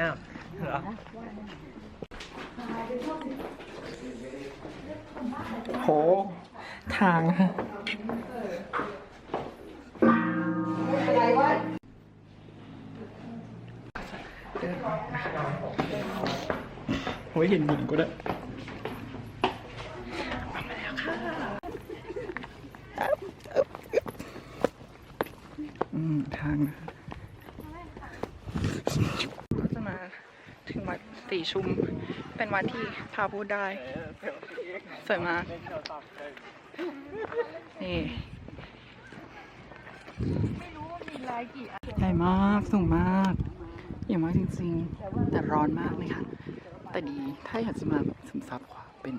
อ้าวเหรอโห ทางเดินโอ้ยเห็นหญิงก็ได้เอามาแล้วค่ะอืม ทางนะก็จะมาถึงวัด สีชุม เป็นวัดที่พาพูดได้ สวยมาก นี่ใหญ่มากสูงมากใหญ่มากจริงๆ แต่ร้อนมากเลยค่ะ แต่ดีถ้าอยากจะมาแบบซึมซับความเป็น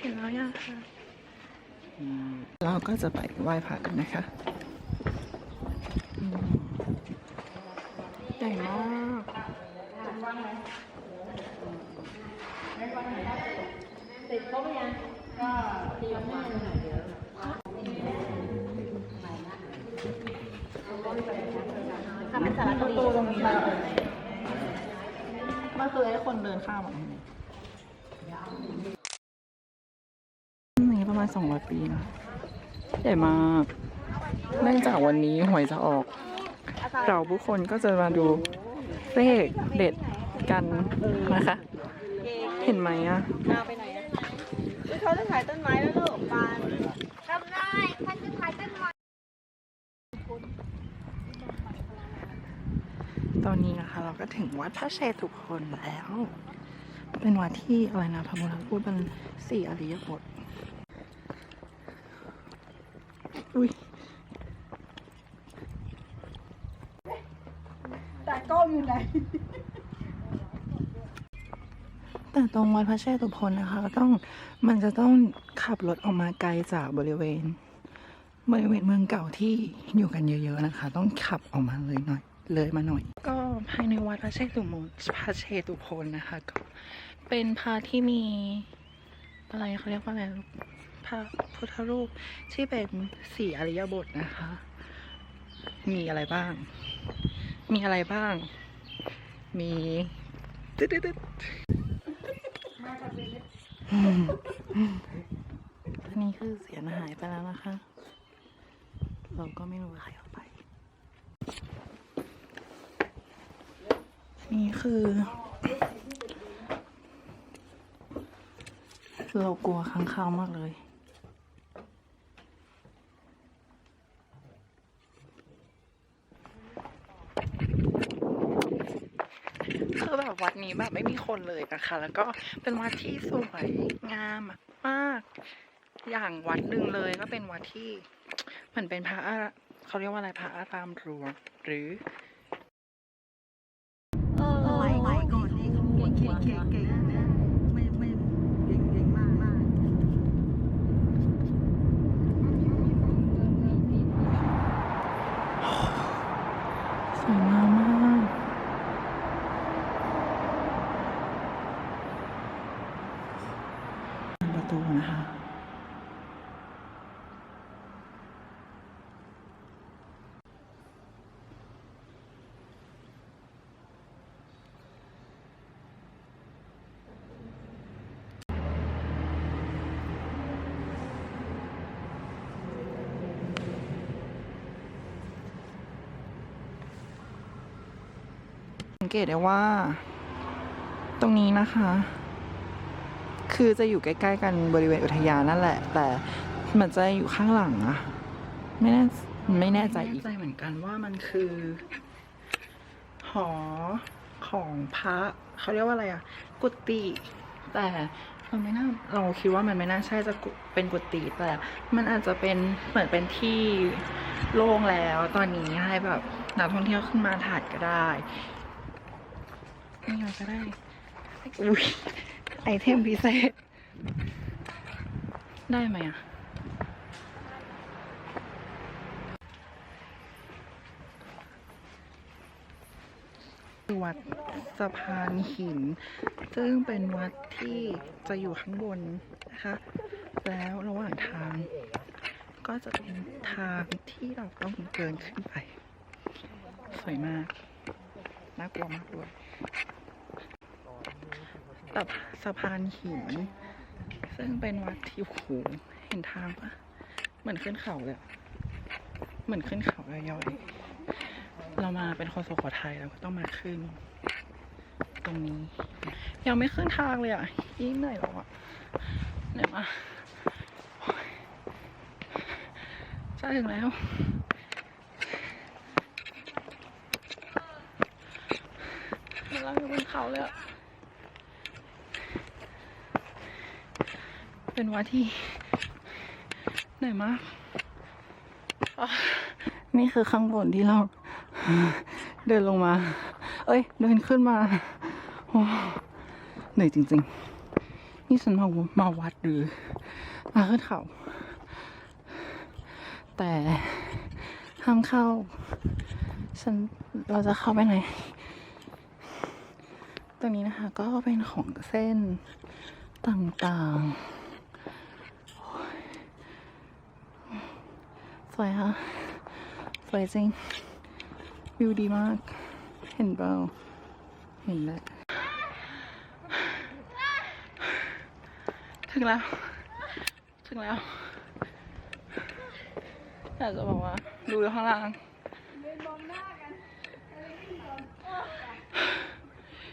เห็นแล้วยังค่ะเราก็จะไปไหว้พระกันนะคะ อืมใหญ่มากประตูตรงนี้นะมันคือให้คนเดินข้ามอะนี่ประมาณสองร้อยปีนะ ใหญ่มาก เนื่องจากวันนี้หวยจะออก เราผู้คนก็จะมาดูเลขเด็ดกันนะคะ เห็นไหมอะนาไปไหนอะเขาจะถ่ายต้นไม้แล้วลูกปานทำได้ท่านจะขายต้นไม้ตอนนี้นะคะเราก็ถึงวัดพระเชตุพนแล้ว เป็นวัดที่อะไรนะพระโบราณพูดเป็นสี่อริยบทอุ้ย แต่กล้องอยู่ไหน แต่ตรงวัดพระเชตุพนนะคะก็ต้องมันจะต้องขับรถออกมาไกลจากบริเวณ บริเวณเมืองเก่าที่อยู่กันเยอะๆนะคะ ต้องขับออกมาเลยหน่อย เลยมาหน่อย ก็ภายในวัดพระเชตุมนพระเชตุพนนะคะก็เป็นพระที่มีอะไรเขาเรียกว่าอะไรพระพุทธรูปที่เป็นสี่อริยบทนะคะ มีอะไรบ้าง มีอะไรบ้าง มีตึ๊ดตึ๊ดตึ๊ดอันนี้คือเสียงหายไปแล้วนะคะ เราก็ไม่รู้ว่าใครเอาไป นี่คือ เรากลัวค้างคาวมากเลย คือ แบบวัดนี้แบบไม่มีคนเลยนะคะ แล้วก็เป็นวัดที่สวยงามมากๆอย่างวัดหนึ่งเลยก็เป็นวัดที่เหมือนเป็นพระอาเขาเรียกว่าอะไรพระอารามหลวงหรือเออสมัยก่อนนี่เขาเก่งเก่งเก่งเก่งนะไม่ไม่เก่งเก่งมากมาก สวยงามมากประตูนะคะ สัง เกตได้ว่า ตรงนี้นะคะ คือจะอยู่ใกล้ๆกันบริเวณอุทยานนั่นแหละ แต่มันจะอยู่ข้างหลังอะไม่แน่ไม่แน่ใจอีกใจเหมือนกันว่ามันคือหอของพระเขาเรียกว่าอะไรอะกุฏิแต่มันไม่น่าเราคิดว่ามันไม่น่าใช่จะเป็นกุฏิแต่มันอาจจะเป็นเหมือนเป็นที่โล่งแล้วตอนนี้ให้แบบนักท่องเที่ยวขึ้นมาถ่ายก็ได้ นี่เราจะได้อุ้ยไอเทมพิเศษ ได้ไหมอะ วัดสะพานหิน ซึ่งเป็นวัดที่จะอยู่ข้างบนนะคะ แล้วระหว่างทาง ก็จะเป็นทางที่เราต้องเดินขึ้นไป สวยมาก น่ากลัวมากด้วย แบบสะพานหิน ซึ่งเป็นวัดที่โอ้โหเห็นทางปะเหมือนขึ้นเขาเลยเหมือนขึ้นเขาย่อยๆเรามาเป็นคนสุโขทัยเราก็ต้องมาขึ้น ตรงนี้ ยังไม่ขึ้นทางเลยอะยิ่งเหนื่อยแล้วอะเหนื่อยมาจะถึงแล้วมันเราอยู่บนเขาเลยอะ เป็นวัดที่เหนื่อยมาก นี่คือข้างบนที่เราเดินลงมา เอ้ย เดินขึ้นมาเหนื่อยจริง ๆ นี่ฉันมามาวัดหรือมาขึ้นเขา แต่ห้ามเข้า ฉันเราจะเข้าไปไหน ตรงนี้นะคะ ก็เป็นของเส้นต่างๆโอ้ย สวยค่ะ สวยจริง วิวดีมาก เห็นเปล่าเห็นแล้วถึงแล้ว ถึงแล้วอยากจะบอกว่า ดูข้างล่าง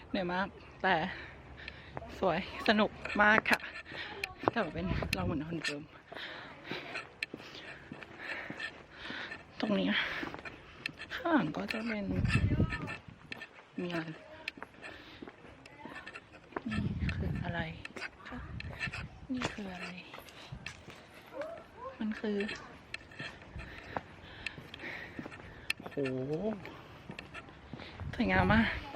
เหนื่อยมาก แต่สวยสนุกมากค่ะแต่ว่าเป็นเราเหมือนคนเดิม รงนี้ข้างหลังก็จะเป็นมีอะไรนี่คืออะไรนี่คืออะไร มันคือโหสวยงามมาก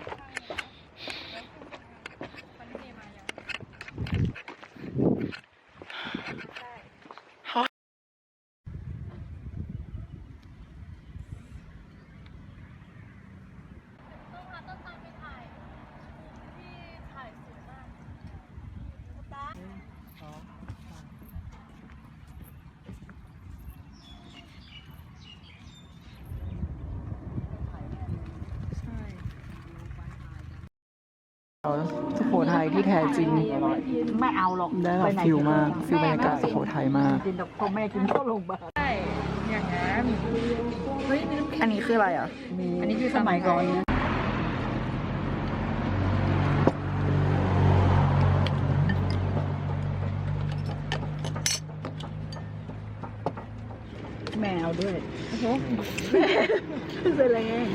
สุโขทัยที่แท้จริง ไม่เอาหรอกได้แบบฟิลมากฟิลบรรยากาศสุโขทัยมากกินดอกพอแม่กินเข้าโรงพยาบาลอย่างนั้นเฮ้ยนี่น้ำแข็งอันนี้คืออะไรอะอันนี้คือสมัยก่อนนะแมวด้วยโอ้โหแม่แสดง